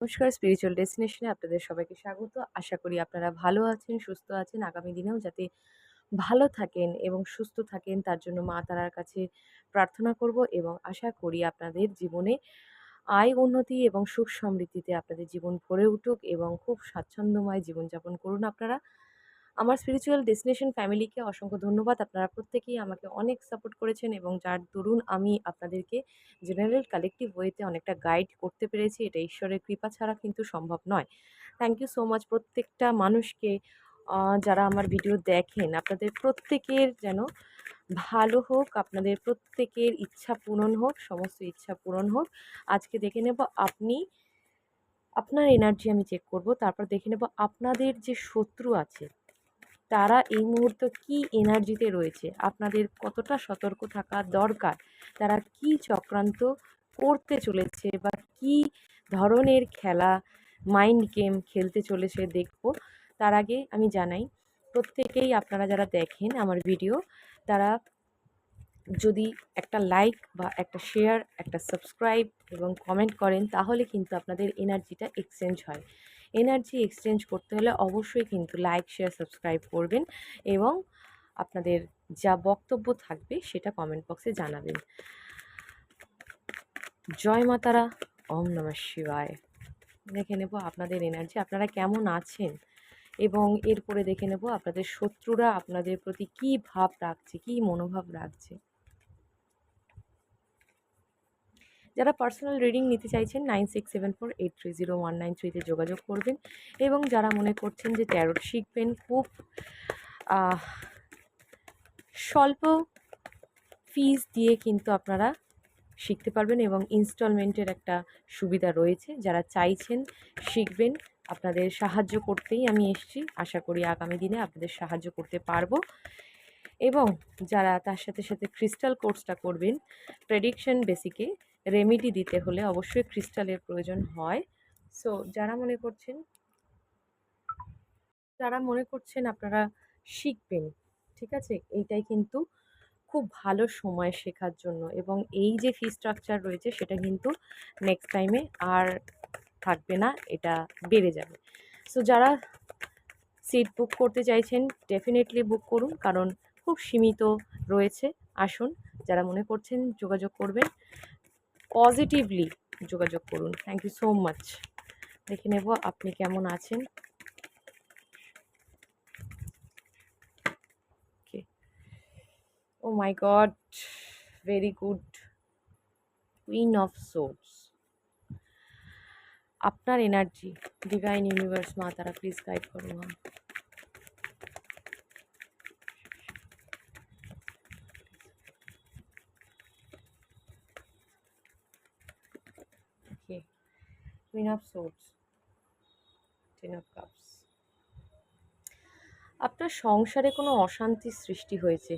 নমস্কার স্পিরিচুয়াল ডেস্টিনেশনে আপনাদের সবাইকে স্বাগত। আশা করি আপনারা ভালো আছেন, সুস্থ আছেন। আগামী দিনেও যাতে ভালো থাকেন এবং সুস্থ থাকেন, তার জন্য মা তারার কাছে প্রার্থনা করব এবং আশা করি আপনাদের জীবনে আয়, উন্নতি এবং সুখ সমৃদ্ধিতে আপনাদের জীবন ভরে উঠুক এবং খুব স্বাচ্ছন্দ্যময় জীবনযাপন করুন আপনারা। আমার স্পিরিচুয়াল ডেস্টিনেশন ফ্যামিলিকে অসংখ্য ধন্যবাদ। আপনারা প্রত্যেকেই আমাকে অনেক সাপোর্ট করেছেন এবং যার দরুন আমি আপনাদেরকে জেনারেল কালেকটিভ ওয়েতে অনেকটা গাইড করতে পেরেছি। এটা ঈশ্বরের কৃপা ছাড়া কিন্তু সম্ভব নয়। থ্যাংক ইউ সো মাচ প্রত্যেকটা মানুষকে যারা আমার ভিডিও দেখেন। আপনাদের প্রত্যেকের যেন ভালো হোক, আপনাদের প্রত্যেকের ইচ্ছা পূরণ হোক, সমস্ত ইচ্ছা পূরণ হোক। আজকে দেখে নেব আপনি, আপনার এনার্জি আমি চেক করব। তারপর দেখে নেব আপনাদের যে শত্রু আছে তারা এই মুহূর্তে কি এনার্জিতে রয়েছে? আপনাদের কতটা সতর্ক থাকা দরকার? তারা কি চক্রান্ত করতে চলেছে বা কি ধরনের খেলা মাইন্ড গেম খেলতে চলেছে দেখব। তার আগে আমি জানাই, প্রত্যেকেই আপনারা যারা দেখেন আমার ভিডিও তারা যদি একটা লাইক বা একটা শেয়ার একটা সাবস্ক্রাইব এবং কমেন্ট করেন, তাহলে কিন্তু আপনাদের এনার্জিটা এক্সচেঞ্জ হয়। এনার্জি এক্সচেঞ্জ করতে হলে অবশ্যই কিন্তু লাইক শেয়ার সাবস্ক্রাইব করবেন এবং আপনাদের যা বক্তব্য থাকবে সেটা কমেন্ট বক্সে জানাবেন। জয় মাতারা ওম নমঃ শিবায়। দেখে নেব আপনাদের এনার্জি আপনারা কেমন আছেন? এবং এরপরে দেখে নেব আপনাদের শত্রুরা আপনাদের প্রতি কী ভাব রাখছে, কী মনোভাব রাখছে। যারা পার্সোনাল রিডিং নিতে চাইছেন nine six seven four eight three zero one nine থ্রিতে যোগাযোগ করবেন এবং যারা মনে করছেন যে ট্যারোট শিখবেন, খুব স্বল্প ফিজ দিয়ে কিন্তু আপনারা শিখতে পারবেন এবং ইনস্টলমেন্টের একটা সুবিধা রয়েছে। যারা চাইছেন শিখবেন, আপনাদের সাহায্য করতেই আমি এসছি। আশা করি আগামী দিনে আপনাদের সাহায্য করতে পারব। এবং যারা তার সাথে সাথে ক্রিস্টাল কোর্সটা করবেন প্রেডিকশন বেসিকে রেমিডি দিতে হলে অবশ্যই ক্রিস্টালের প্রয়োজন হয়। সো যারা মনে করছেন, যারা মনে করছেন আপনারা শিখবেন, ঠিক আছে? এইটাই কিন্তু খুব ভালো সময় শেখার জন্য এবং এই যে ফি স্ট্রাকচার রয়েছে সেটা কিন্তু নেক্সট টাইমে আর থাকবে না, এটা বেড়ে যাবে। সো যারা সিট বুক করতে চাইছেন ডেফিনেটলি বুক করুন কারণ খুব সীমিত রয়েছে। আসুন, যারা মনে করছেন যোগাযোগ করবেন। পজিটিভলি যোগাযোগ করুন। থ্যাংক ইউ সো মাচ দেখে নেব আপনি কেমন আছেন। ও my god very good queen of swords আপনার energy divine universe Ma Tara please guide করুন queen of swords ten of cups আপনার সংসারে কোনো অশান্তির সৃষ্টি হয়েছে?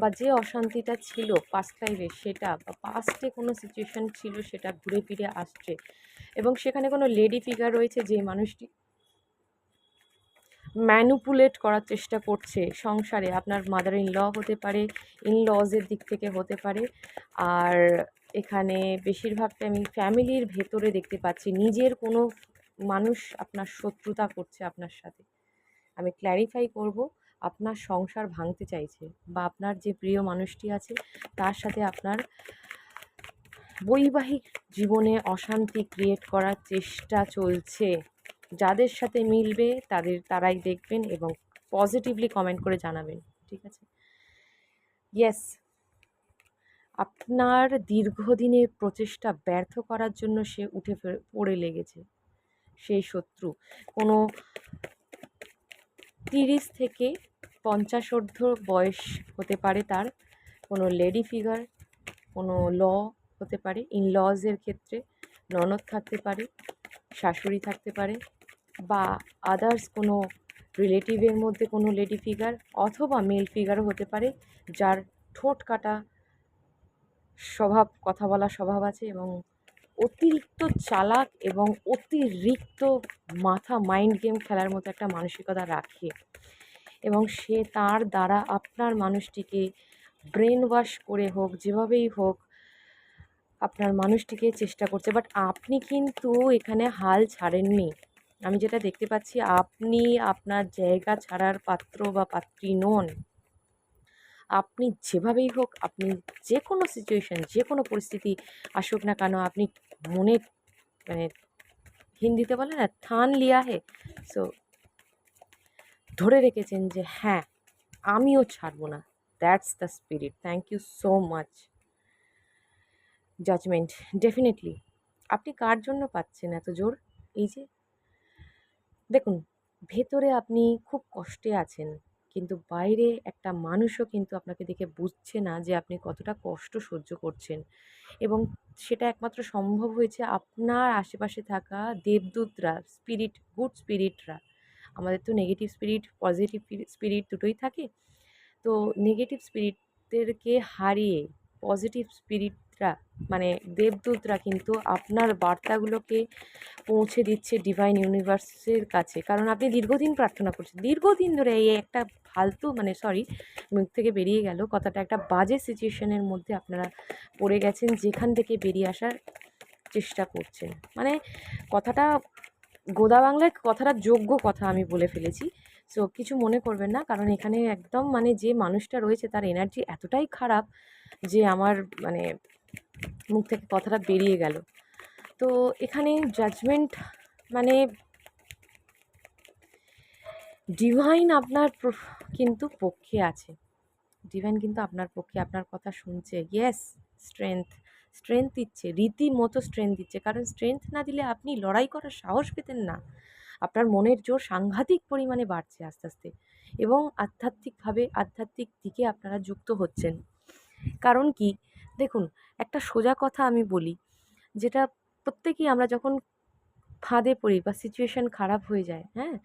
বা যে অশান্তিটা ছিল পাস্ট লাইফে সেটা বা পাস্টে কোনো সিচুয়েশান ছিল, সেটা ঘুরে ফিরে আসছে এবং সেখানে কোনো লেডি ফিগার রয়েছে যে মানুষটি ম্যানুপুলেট করার চেষ্টা করছে সংসারে? আপনার মাদার ইন ল হতে পারে ইন লজের দিক থেকে হতে পারে, আর এখানে বেশিরভাগটা আমি ফ্যামিলির ভেতরে দেখতে পাচ্ছি। নিজের কোনো মানুষ আপনার শত্রুতা করছে আপনার সাথে। আমি ক্ল্যারিফাই করব, আপনার সংসার ভাঙতে চাইছে বা আপনার যে প্রিয় মানুষটি আছে, তার সাথে আপনার বৈবাহিক জীবনে অশান্তি ক্রিয়েট করার চেষ্টা চলছে। যাদের সাথে মিলবে তাদের, তারাই দেখবেন এবং পজিটিভলি কমেন্ট করে জানাবেন, ঠিক আছে? ইয়েস আপনার দীর্ঘদিনের প্রচেষ্টা ব্যর্থ করার জন্য সে উঠে পড়ে লেগেছে। সেই শত্রু। কোনো তিরিশ থেকে পঞ্চাশ অর্ধ বয়স হতে পারে তার। কোনো লেডি ফিগার, কোনো ল হতে পারে। ইন লজের ক্ষেত্রে ননদ থাকতে পারে, শাশুড়ি থাকতে পারে বা আদার্স কোনো রিলেটিভের মধ্যে কোনো লেডি ফিগার অথবা মেল ফিগারও হতে পারে, যার ঠোঁট কাটা স্বভাব, কথা বলা স্বভাব আছে এবং অতিরিক্ত চালাক এবং অতিরিক্ত মাথা মাইন্ড গেম খেলার মতো একটা মানসিকতা রাখে এবং সে তার দ্বারা আপনার মানুষটিকে ব্রেন ওয়াশ করে হোক, যেভাবেই হোক, আপনার মানুষটিকে চেষ্টা করছে। বাট আপনি কিন্তু এখানে হাল ছাড়েননি। আমি যেটা দেখতে পাচ্ছি, আপনি আপনার জায়গা ছাড়ার পাত্র বা পাত্রী নন। আপনি যেভাবেই হোক, আপনি যে কোনো সিচুয়েশন যে কোনো পরিস্থিতি আসুক না কেন, আপনি মনে মানে হিন্দিতে বলে না, থান লিয়া হে সো ধরে রেখেছেন যে হ্যাঁ আমিও ছাড়বো না। That's the spirit thank you so much judgement definitely আপনি কার জন্য পাচ্ছেন এত জোর? এই যে, দেখুন, ভেতরে আপনি খুব কষ্টে আছেন। কিন্তু বাইরে একটা মানুষও কিন্তু আপনাকে দেখে বুঝছে না যে আপনি কতটা কষ্ট সহ্য করছেন। এবং সেটা একমাত্র সম্ভব হয়েছে আপনার আশেপাশে থাকা দেবদূতরা, স্পিরিট, গুড স্পিরিটরা। আমাদের তো নেগেটিভ স্পিরিট, পজিটিভ স্পিরিট দুটোই থাকে। তো নেগেটিভ স্পিরিটদেরকে হারিয়ে পজিটিভ স্পিরিটরা মানে দেবদূতরা কিন্তু আপনার বার্তাগুলোকে পৌঁছে দিচ্ছে ডিভাইন ইউনিভার্সের কাছে। কারণ আপনি দীর্ঘদিন প্রার্থনা করছেন। দীর্ঘদিন ধরে এই একটা ফালতু মানে সরি মুখ থেকে বেরিয়ে গেল কথাটা। একটা বাজে সিচুয়েশনের মধ্যে আপনারা পড়ে গেছেন, যেখান থেকে বেরিয়ে আসার চেষ্টা করছেন। মানে কথাটা গোদা বাংলায় কথাটা যোগ্য কথা আমি বলে ফেলেছি। সো কিছু মনে করবেন না, কারণ এখানে একদম মানে যে মানুষটা রয়েছে, তার এনার্জি এতটাই খারাপ যে আমার মানে মুখ থেকে কথাটা বেরিয়ে গেল। তো এখানে জাজমেন্ট মানে ডিভাইন আপনার কিন্তু পক্ষে আছে। ডিভাইন কিন্তু আপনার পক্ষে, আপনার কথা শুনছে। ইয়েস স্ট্রেংথ স্ট্রেংথ দিচ্ছে, রীতিমতো স্ট্রেংথ দিচ্ছে। কারণ স্ট্রেংথ না দিলে আপনি লড়াই করার সাহস পেতেন না। আপনার মনের জোর সাংঘাতিক পরিমাণে বাড়ছে আস্তে আস্তে। এবং আধ্যাত্মিকভাবে, আধ্যাত্মিক দিকে আপনারা যুক্ত হচ্ছেন। কারণ কি? দেখুন, একটা সোজা কথা আমি বলি। যেটা প্রত্যেকেই আমরা যখন ফাঁদে পড়ি বা সিচুয়েশান খারাপ হয়ে যায় হ্যাঁ?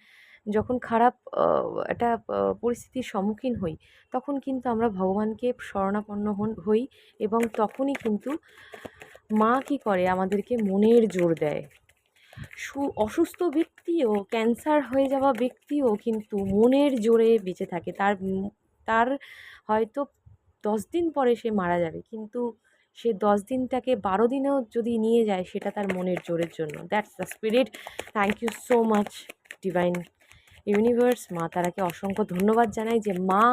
যখন খারাপ একটা পরিস্থিতির সম্মুখীন হই, তখন কিন্তু আমরা ভগবানকে শরণাপন্ন হই এবং তখনই কিন্তু মা কী করে আমাদেরকে মনের জোর দেয়। সু, অসুস্থ ব্যক্তিও ক্যান্সার হয়ে যাওয়া ব্যক্তিও কিন্তু মনের জোরে বেঁচে থাকে। তার তার হয়তো দশ দিন পরে সে মারা যাবে। কিন্তু সে দশ দিনটাকে বারো দিনেও যদি নিয়ে যায়, সেটা তার মনের জোরের জন্য। That's the spirit thank you so much divine universe Ma তারাকে অসংখ্য ধন্যবাদ জানাই যে মা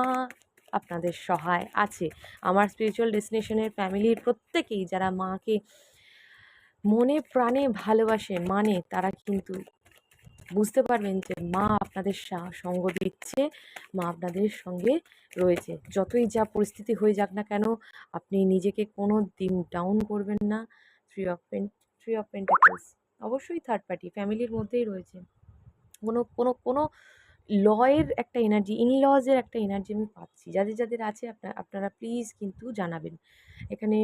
আপনাদের সহায় আছে। আমার স্পিরিচুয়াল ডেস্টিনেশনের ফ্যামিলির প্রত্যেকেই যারা মাকে মনে প্রাণে ভালোবাসে মানে তারা কিন্তু বুঝতে পারবেন যে মা আপনাদের সঙ্গ দিচ্ছে, মা আপনাদের সঙ্গে রয়েছে। যতই যা পরিস্থিতি হয়ে যাক না কেন, আপনি নিজেকে কোনো দিন ডাউন করবেন না। Three of pen three of pentacles অবশ্যই থার্ড পার্টি ফ্যামিলির মধ্যেই রয়েছে। কোনো কোনো কোনো লয়ের একটা এনার্জি ইন লজের একটা এনার্জি আমি পাচ্ছি। যাদের যাদের আছে আপনার আপনারা প্লিজ কিন্তু জানাবেন। এখানে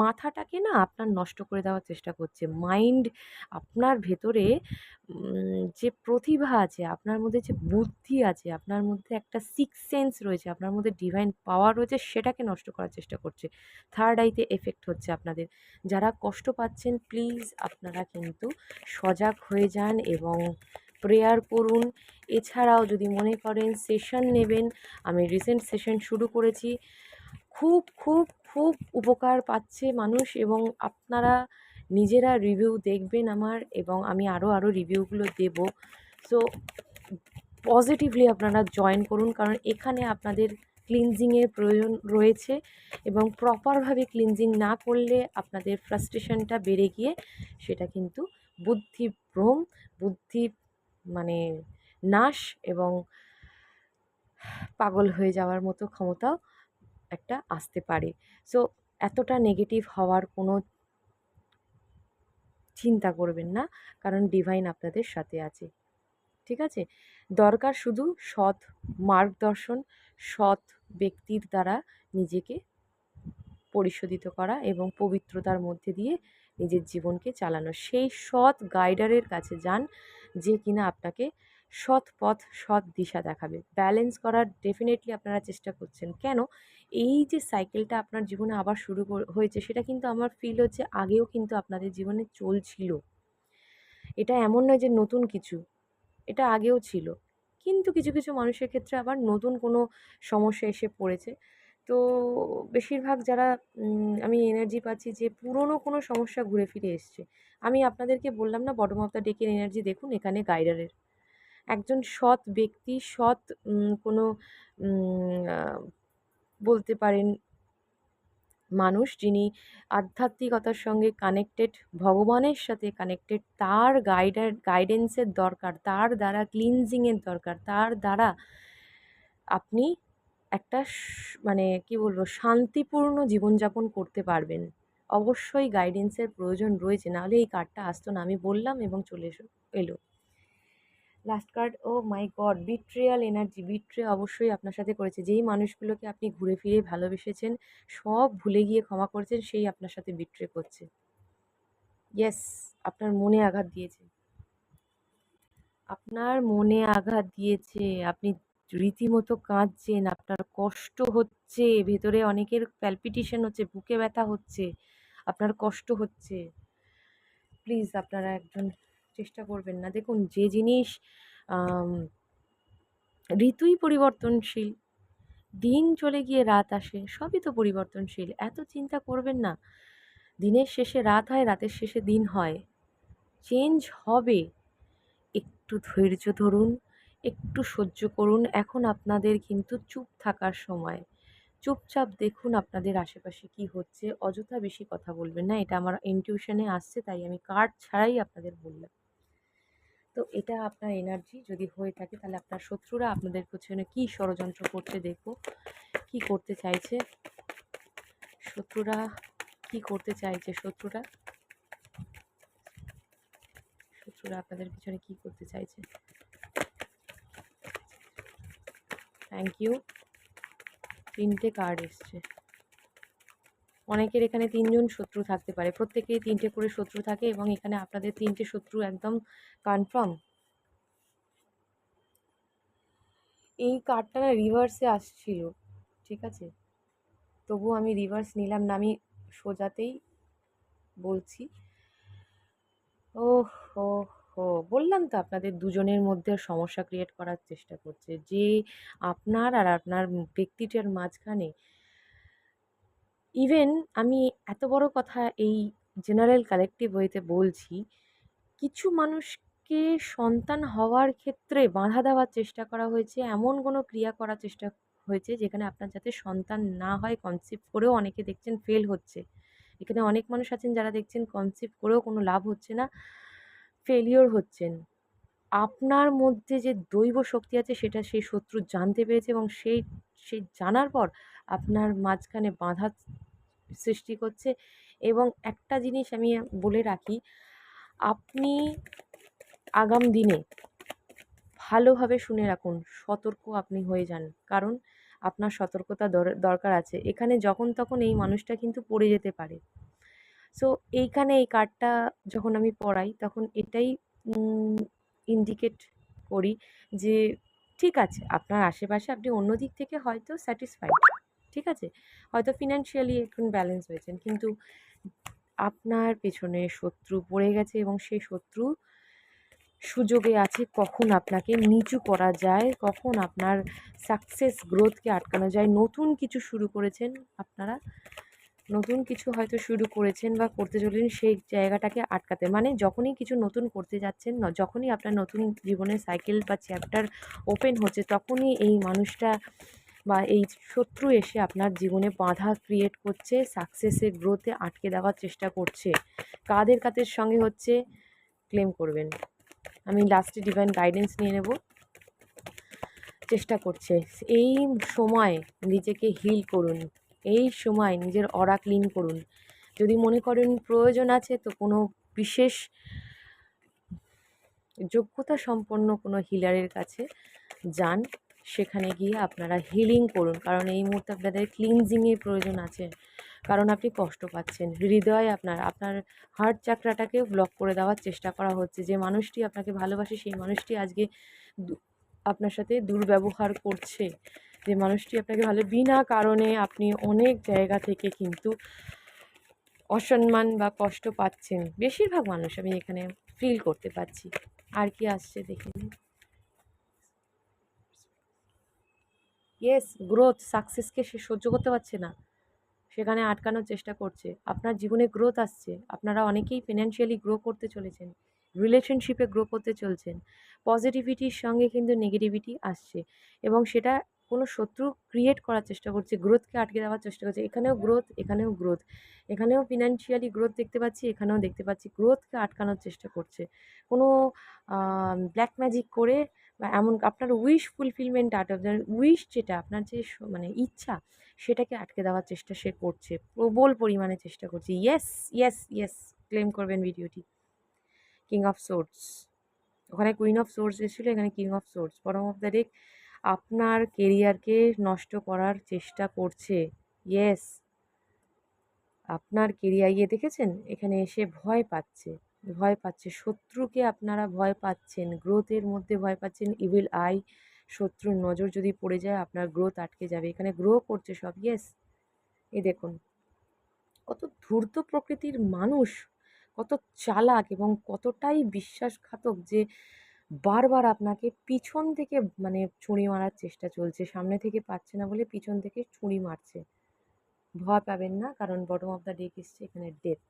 মাথাটাকে না আপনার নষ্ট করে দেওয়ার চেষ্টা করছে। মাইন্ড আপনার ভেতরে যে প্রতিভা আছে, আপনার মধ্যে যে বুদ্ধি আছে, আপনার মধ্যে একটা সিক্স সেন্স রয়েছে, আপনার মধ্যে ডিভাইন পাওয়ার রয়েছে, সেটাকে নষ্ট করার চেষ্টা করছে। থার্ড আইতে এফেক্ট হচ্ছে আপনাদের। যারা কষ্ট পাচ্ছেন প্লিজ আপনারা কিন্তু সজাগ হয়ে যান এবং প্রেয়ার করুন। এছাড়াও যদি মনে করেন সেশন নেবেন, আমি রিসেন্ট সেশন শুরু করেছি। খুব খুব খুব উপকার পাচ্ছে মানুষ এবং আপনারা নিজেরা রিভিউ দেখবেন আমার এবং আমি আরও আরও রিভিউগুলো দেব। সো, পজিটিভলি আপনারা জয়েন করুন কারণ এখানে আপনাদের ক্লিনজিংয়ের প্রয়োজন রয়েছে এবং প্রপারভাবে ক্লিনজিং না করলে আপনাদের ফ্রাস্ট্রেশনটা বেড়ে গিয়ে সেটা কিন্তু বুদ্ধিভ্রম বুদ্ধি মানে নাশ এবং পাগল হয়ে যাওয়ার মতো ক্ষমতাও একটা আসতে পারে। সো এতটা নেগেটিভ হওয়ার কোনো চিন্তা করবেন না, কারণ ডিভাইন আপনাদের সাথে আছে। ঠিক আছে? দরকার শুধু সৎ মার্গদর্শন, সৎ ব্যক্তির দ্বারা নিজেকে পরিশোধিত করা এবং পবিত্রতার মধ্যে দিয়ে নিজের জীবনকে চালানো। সেই সৎ গাইডারের কাছে যান যে কিনা আপনাকে সৎ পথ, সৎ দিশা দেখাবে। ব্যালেন্স করার ডেফিনেটলি আপনারা চেষ্টা করছেন। কেন? এই যে সাইকেলটা আপনার জীবনে আবার শুরু হয়েছে, সেটা কিন্তু আমার ফিল হচ্ছে আগেও কিন্তু আপনাদের জীবনে চলছিল। এটা এমন নয় যে নতুন কিছু, এটা আগেও ছিল। কিন্তু কিছু কিছু মানুষের ক্ষেত্রে আবার নতুন কোনো সমস্যা এসে পড়েছে। তো বেশিরভাগ যারা আমি এনার্জি পাচ্ছি যে পুরনো কোনো সমস্যা ঘুরে ফিরে এসছে। আমি আপনাদেরকে বললাম না বটম অফ দ্য ডেকের এনার্জি দেখুন, এখানে গাইডারের একজন সৎ ব্যক্তি, সৎ কোনো বলতে পারেন মানুষ যিনি আধ্যাত্মিকতার সঙ্গে কানেক্টেড ভগবানের সাথে কানেক্টেড তার গাইডার গাইডেন্সের দরকার, তার দ্বারা ক্লিনজিংয়ের দরকার, তার দ্বারা আপনি একটা মানে কি বলব, শান্তিপূর্ণ জীবনযাপন করতে পারবেন। অবশ্যই গাইডেন্সের প্রয়োজন রয়েছে। নাহলে এই কার্ডটা আসতো না। আমি বললাম এবং চলে এসো, এলো। Last card oh my god betrayal energy betray অবশ্যই আপনার সাথে করেছে। যেই মানুষগুলোকে আপনি ঘুরে ফিরে ভালোবেসেছেন, সব ভুলে গিয়ে ক্ষমা করেছেন, সেই আপনার সাথে বিট্রে করছে। ইয়েস আপনার মনে আঘাত দিয়েছে। আপনার মনে আঘাত দিয়েছে। আপনি রীতিমতো কাঁদছেন, আপনার কষ্ট হচ্ছে, ভেতরে অনেকের প্যালপিটেশন হচ্ছে, বুকে ব্যথা হচ্ছে, আপনার কষ্ট হচ্ছে। প্লিজ আপনারা একজন চেষ্টা করবেন না। দেখুন, যে জিনিস ঋতুই পরিবর্তনশীল, দিন চলে গিয়ে রাত আসে, সবই তো পরিবর্তনশীল, এত চিন্তা করবেন না। দিনের শেষে রাত হয়, রাতের শেষে দিন হয়। চেঞ্জ হবে। একটু ধৈর্য ধরুন একটু সহ্য করুন। এখন আপনাদের কিন্তু চুপ থাকার সময়। চুপচাপ দেখুন আপনাদের আশেপাশে কি হচ্ছে। অযথা বেশি কথা বলবেন না। এটা আমার ইনটিউশনে আসছে, তাই আমি কার্ড ছাড়াই আপনাদের বললাম। তো এটা আপনার এনার্জি যদি হয়ে থাকে, তাহলে আপনার শত্রুরা আপনাদের পেছনে কী ষড়যন্ত্র করছে দেখো কি করতে চাইছে? শত্রুরা কি করতে চাইছে? শত্রুরা? শত্রুরা আপনাদের পিছনে কি করতে চাইছে? থ্যাংক ইউ তিনটে কার্ড এসছে। অনেকের এখানে তিনজন শত্রু থাকতে পারে। প্রত্যেকেই তিনটে করে শত্রু থাকে এবং এখানে আপনাদের তিনটে শত্রু একদম কনফার্ম এই কার্ডটা না রিভার্সে আসছিল, ঠিক আছে? তবু আমি রিভার্স নিলাম না, আমি সোজাতেই বলছি। ও হো বললাম তো আপনাদের দুজনের মধ্যে সমস্যা ক্রিয়েট করার চেষ্টা করছে। যে আপনার আর আপনার ব্যক্তিটার মাঝখানে ইভেন আমি এত বড় কথা এই জেনারেল কালেকটিভ ওয়েতে বলছি, কিছু মানুষকে সন্তান হওয়ার ক্ষেত্রে বাধা দেওয়ার চেষ্টা করা হয়েছে, এমন কোনো ক্রিয়া করার চেষ্টা হয়েছে যেখানে আপনার যাতে সন্তান না হয় কনসিভ করেও অনেকে দেখছেন ফেল হচ্ছে। এখানে অনেক মানুষ আছেন যারা দেখছেন কনসিভ করেও কোনো লাভ হচ্ছে না। ফেলিওর হচ্ছেন। আপনার মধ্যে যে দৈব শক্তি আছে, সেটা সেই শত্রু জানতে পেরেছে এবং সেই সেই জানার পর আপনার মাঝখানে বাধা সৃষ্টি করছে। এবং একটা জিনিস আমি বলে রাখি, আপনি আগাম দিনে ভালোভাবে শুনে রাখুন, সতর্ক আপনি হয়ে যান। কারণ আপনার সতর্কতা দর- দরকার আছে। এখানে যখন তখন এই মানুষটা কিন্তু পড়ে যেতে পারে। সো এইখানে এই কার্ডটা যখন আমি পড়াই, তখন এটাই ইন্ডিকেট করি যে, ঠিক আছে, আপনার আশেপাশে আপনি অন্য দিক থেকে হয়তো স্যাটিসফাইড ঠিক আছে? হয়তো ফিনান্সিয়ালি এখন ব্যালেন্স হয়েছেন, কিন্তু আপনার পেছনে শত্রু পড়ে গেছে এবং সেই শত্রু সুযোগে আছে কখন আপনাকে নিচু করা যায়, কখন আপনার সাকসেস গ্রোথকে আটকানো যায়, নতুন কিছু শুরু করেছেন আপনারা নতুন কিছু হয়তো শুরু করেছেন বা করতে চলেন সেই জায়গাটাকে আটকাতে। মানে যখনই কিছু নতুন করতে যাচ্ছেন যখনই আপনার নতুন জীবনের সাইকেল বা চ্যাপ্টার ওপেন হচ্ছে, তখনই এই মানুষটা বা এই শত্রু এসে আপনার জীবনে বাধা ক্রিয়েট করছে সাকসেসের গ্রোথে আটকে দেওয়ার চেষ্টা করছে। কাদের কাদের সঙ্গে হচ্ছে ক্লেম করবেন। আমি লাস্টে ডিভাইন গাইডেন্স নিয়ে নেব। চেষ্টা করছে। এই সময় নিজেকে হিল করুন। এই সময় নিজের অরা ক্লিন করুন। যদি মনে করেন প্রয়োজন আছে, তো কোনো বিশেষ যোগ্যতা সম্পন্ন কোনো হিলারের কাছে যান। সেখানে গিয়ে আপনারা হিলিং করুন। কারণ এই মুহূর্তে আপনাদের ক্লিনজিংয়ের প্রয়োজন আছে। কারণ আপনি কষ্ট পাচ্ছেন। হৃদয় আপনার আপনার হার্ট চাকরাটাকেও ব্লক করে দেওয়ার চেষ্টা করা হচ্ছে। যে মানুষটি আপনাকে ভালোবাসে, সেই মানুষটি আজকে আপনার সাথে দুর্ব্যবহার করছে। যে মানুষটি আপনাকে ভালো, বিনা কারণে আপনি অনেক জায়গা থেকে কিন্তু অসম্মান বা কষ্ট পাচ্ছেন। বেশিরভাগ মানুষ আমি এখানে ফিল করতে পারছি। আর কি আসছে দেখে নিন। ইয়েস গ্রোথ সাকসেসকে সে সহ্য করতে পারছে না। সেখানে আটকানোর চেষ্টা করছে। আপনার জীবনে গ্রোথ আসছে। আপনারা অনেকেই ফিনান্সিয়ালি গ্রো করতে চলেছেন রিলেশনশিপে গ্রো করতে চলছেন। পজিটিভিটির সঙ্গে কিন্তু নেগেটিভিটি আসছে। এবং সেটা কোনো শত্রু ক্রিয়েট করার চেষ্টা করছে গ্রোথকে আটকে দেওয়ার চেষ্টা করছে। এখানেও গ্রোথ এখানেও গ্রোথ এখানেও ফিনান্সিয়ালি গ্রোথ দেখতে পাচ্ছি, এখানেও দেখতে পাচ্ছি গ্রোথকে আটকানোর চেষ্টা করছে। কোনো ব্ল্যাক ম্যাজিক করে বা এমন আপনার উইশ ফুলফিলমেন্ট আট অফ উইশ যেটা, আপনার যে মানে ইচ্ছা, সেটাকে আটকে দেওয়ার চেষ্টা সে করছে, প্রবল পরিমাণে চেষ্টা করছে। ইয়েস ইয়েস ইয়েস ক্লেম করবেন ভিডিওটি। কিং অফ সোর্স ওখানে কুইন অফ সোর্স এসেছিল, এখানে কিং অফ সোর্স বরং অফ দ্য ডেক আপনার কেরিয়ারকে নষ্ট করার চেষ্টা করছে। ইয়েস। আপনার কেরিয়ার ইয়ে দেখেছেন? এখানে এসে ভয় পাচ্ছে। ভয় পাচ্ছে। শত্রুকে আপনারা ভয় পাচ্ছেন। গ্রোথের মধ্যে ভয় পাচ্ছেন। ইভিল আই শত্রুর নজর যদি পড়ে যায়, আপনার গ্রোথ আটকে যাবে। এখানে গ্রো করছে সব। ইয়েস। এই দেখুন। কত ধূর্ত প্রকৃতির মানুষ, কত চালাক এবং কতটাই বিশ্বাসঘাতক যে বারবার আপনাকে পিছন থেকে মানে ছুরি মারার চেষ্টা চলছে। সামনে থেকে পাচ্ছে না বলে পিছন থেকে ছুরি মারছে। ভয় পাবেন না, কারণ বটম অফ দ্য ডেক এসছে এখানে ডেথ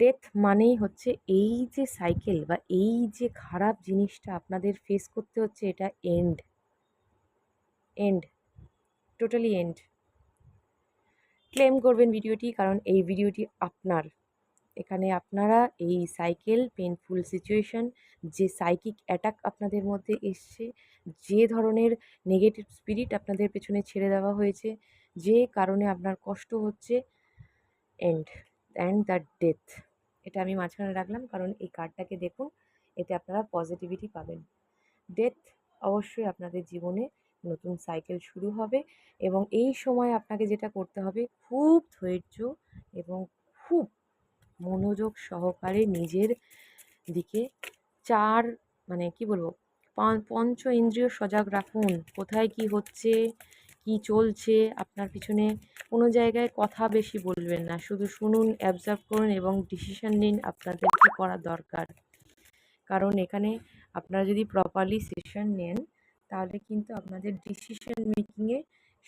ডেথ মানেই হচ্ছে এই যে সাইকেল বা এই যে খারাপ জিনিসটা আপনাদের ফেস করতে হচ্ছে, এটা end end totally end claim করবেন ভিডিওটি, কারণ এই ভিডিওটি আপনার। এখানে আপনারা এই সাইকেল পেনফুল সিচুয়েশন, যে সাইকিক অ্যাটাক আপনাদের মধ্যে এসছে, যে ধরনের নেগেটিভ স্পিরিট আপনাদের পেছনে ছেড়ে দেওয়া হয়েছে, যে কারণে আপনার কষ্ট হচ্ছে, এন্ড অ্যান্ড দ্য ডেথ। এটা আমি মাঝখানে রাখলাম, কারণ এই কার্ডটাকে দেখুন, এতে আপনারা পজিটিভিটি পাবেন। ডেথ অবশ্যই আপনাদের জীবনে নতুন সাইকেল শুরু হবে এবং এই সময় আপনাকে যেটা করতে হবে, খুব ধৈর্য এবং খুব মনোযোগ সহকারে নিজের দিকে চার মানে কি বলব পঞ্চ ইন্দ্রিয় সজাগ রাখুন। কোথায় কি হচ্ছে, কি চলছে, আপনার পিছনে কোনো জায়গায় কথা বেশি বলবেন না। শুধু শুনুন অ্যাবজার্ভ করুন এবং ডিসিশন নিন আপনাদের কী করা দরকার। কারণ এখানে আপনারা যদি প্রপারলি সেশন নেন, তাহলে কিন্তু আপনাদের ডিসিশন মেকিংয়ে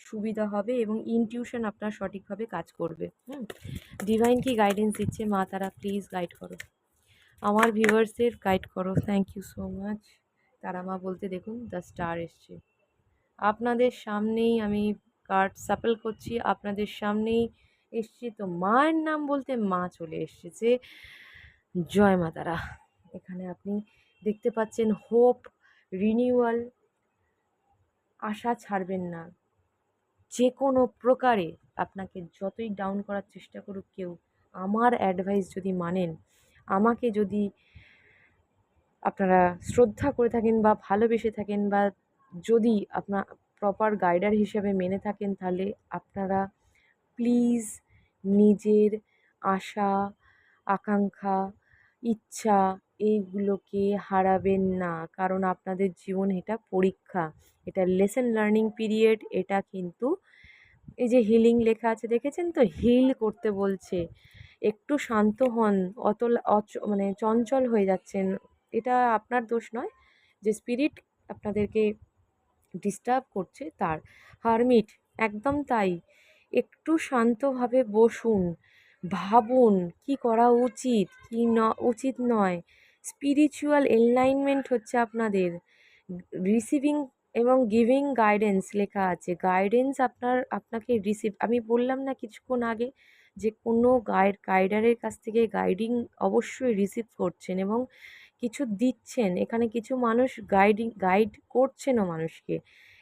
সুবিধা হবে এবং ইনটিউশন আপনার সঠিকভাবে কাজ করবে। হুম ডিভাইন কি গাইডেন্স দিচ্ছে মা তারা প্লিজ গাইড করো। আমার ভিউয়ার্সের গাইড করো। Thank you so much Tara মা বলতে দেখুন দ্য স্টার এসছে। আপনাদের সামনেই আমি কার্ড সাপেল করছি। আপনাদের সামনেই এসছি তো মায়ের নাম বলতে মা চলে এসেছে জয় মা তারা। এখানে আপনি দেখতে পাচ্ছেন হোপ রিনিউয়াল আশা ছাড়বেন না। যে কোনো প্রকারে আপনাকে যতই ডাউন করার চেষ্টা করুক কেউ, আমার অ্যাডভাইস যদি মানেন, আমাকে যদি আপনারা শ্রদ্ধা করে থাকেন বা ভালোবেসে থাকেন বা যদি আপনার প্রপার গাইডার হিসেবে মেনে থাকেন, তাহলে আপনারা প্লিজ নিজের আশা, আকাঙ্ক্ষা, ইচ্ছা এইগুলোকে হারাবেন না। কারণ আপনাদের জীবন এটা পরীক্ষা। এটা লেসন লার্নিং পিরিয়ড এটা কিন্তু এই যে হিলিং লেখা আছে, দেখেছেন তো? হিল করতে বলছে। একটু শান্ত হন অত অচ মানে চঞ্চল হয়ে যাচ্ছেন। এটা আপনার দোষ নয় যে স্পিরিট আপনাদেরকে ডিস্টার্ব করছে তার। হারমিট, একদম তাই। একটু শান্তভাবে বসুন, ভাবুন কি করা উচিত, কি না, উচিত নয়। স্পিরিচুয়াল এনলাইনমেন্ট হচ্ছে আপনাদের। রিসিভিং এবং গিভিং গাইডেন্স লেখা আছে। গাইডেন্স আপনার, আপনাকে রিসিভ আমি বললাম না কিছুক্ষণ আগে যে কোনো গাইড গাইডারের কাছ থেকে গাইডিং অবশ্যই রিসিভ করছেন এবং কিছু দিচ্ছেন। এখানে কিছু মানুষ গাইডিং গাইড করছেনও মানুষকে।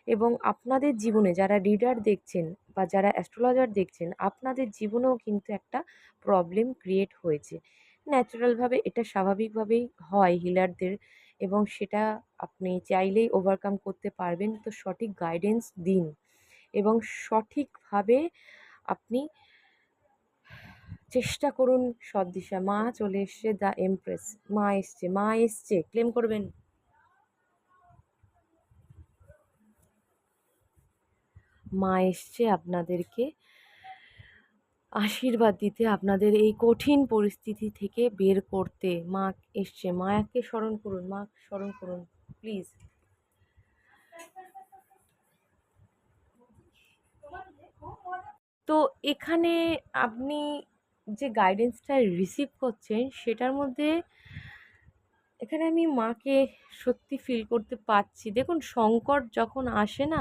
এবং আপনাদের জীবনে যারা রিডার দেখছেন বা যারা অ্যাস্ট্রোলজার দেখছেন, আপনাদের জীবনেও কিন্তু একটা প্রবলেম ক্রিয়েট হয়েছে। ন্যাচারালভাবে এটা স্বাভাবিকভাবেই হয় হিলারদের এবং সেটা আপনি চাইলেই ওভারকাম করতে পারবেন। তো সঠিক গাইডেন্স দিন এবং সঠিকভাবে আপনি চেষ্টা করুন সদ্দিশা মা চলে এসছে দ্য এমপ্রেস মা এসছে মা এসছে ক্লেম করবেন। মা এসছে আপনাদেরকে আশীর্বাদ দিতে আপনাদের এই কঠিন পরিস্থিতি থেকে বের করতে। মা এসছে। মায়াকে স্মরণ করুন, মা স্মরণ করুন, প্লিজ। তো এখানে আপনি যে গাইডেন্সটা রিসিভ করছেন, সেটার মধ্যে এখানে আমি মাকে সত্যি ফিল করতে পারছি। দেখুন, সংকট যখন আসে না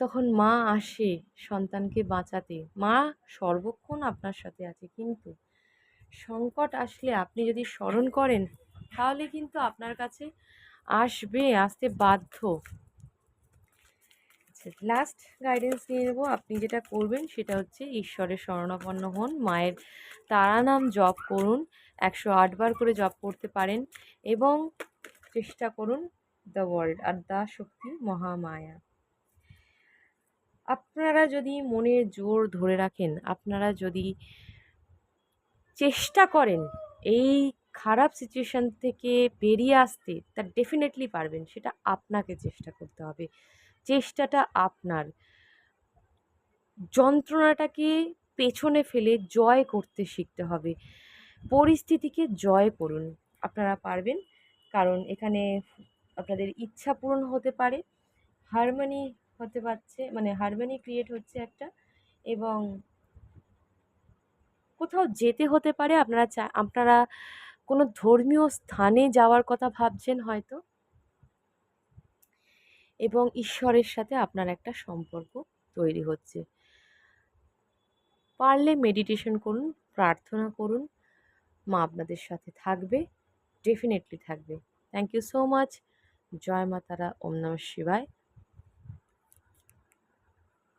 তখন মা আসে সন্তানকে বাঁচাতে। মা সর্বক্ষণ আপনার সাথে আছে। কিন্তু সংকট আসলে আপনি যদি স্মরণ করেন, তাহলে কিন্তু আপনার কাছে আসবে, আসতে বাধ্য। লাস্ট গাইডেন্স নিয়ে নেব। আপনি যেটা করবেন, সেটা হচ্ছে ঈশ্বরের শরণাপন্ন হন, মায়ের তারা নাম জপ করুন, একশো আটবার করে জপ করতে পারেন এবং চেষ্টা করুন দ্য ওয়ার্ল্ড আর দ্য শক্তি মহামায়া। আপনারা যদি মনের জোর ধরে রাখেন, আপনারা যদি চেষ্টা করেন এই খারাপ সিচুয়েশান থেকে বেরিয়ে আসতে, তা ডেফিনেটলি পারবেন। সেটা আপনাকে চেষ্টা করতে হবে। চেষ্টাটা আপনার। যন্ত্রণাটাকে পেছনে ফেলে জয় করতে শিখতে হবে। পরিস্থিতিকে জয় করুন। আপনারা পারবেন। কারণ এখানে আপনাদের ইচ্ছা পূরণ হতে পারে। হারমোনি হতে পারছে মানে হারমোনি ক্রিয়েট হচ্ছে একটা এবং কোথাও যেতে হতে পারে, আপনারা চা, আপনারা কোনো ধর্মীয় স্থানে যাওয়ার কথা ভাবছেন হয়তো। এবং ঈশ্বরের সাথে আপনার একটা সম্পর্ক তৈরি হচ্ছে। পারলে মেডিটেশন করুন, প্রার্থনা করুন, মা আপনাদের সাথে থাকবে ডেফিনেটলি থাকবে। থ্যাংক ইউ সো মাচ জয় মাতারা, ওম নমঃ শিবায়।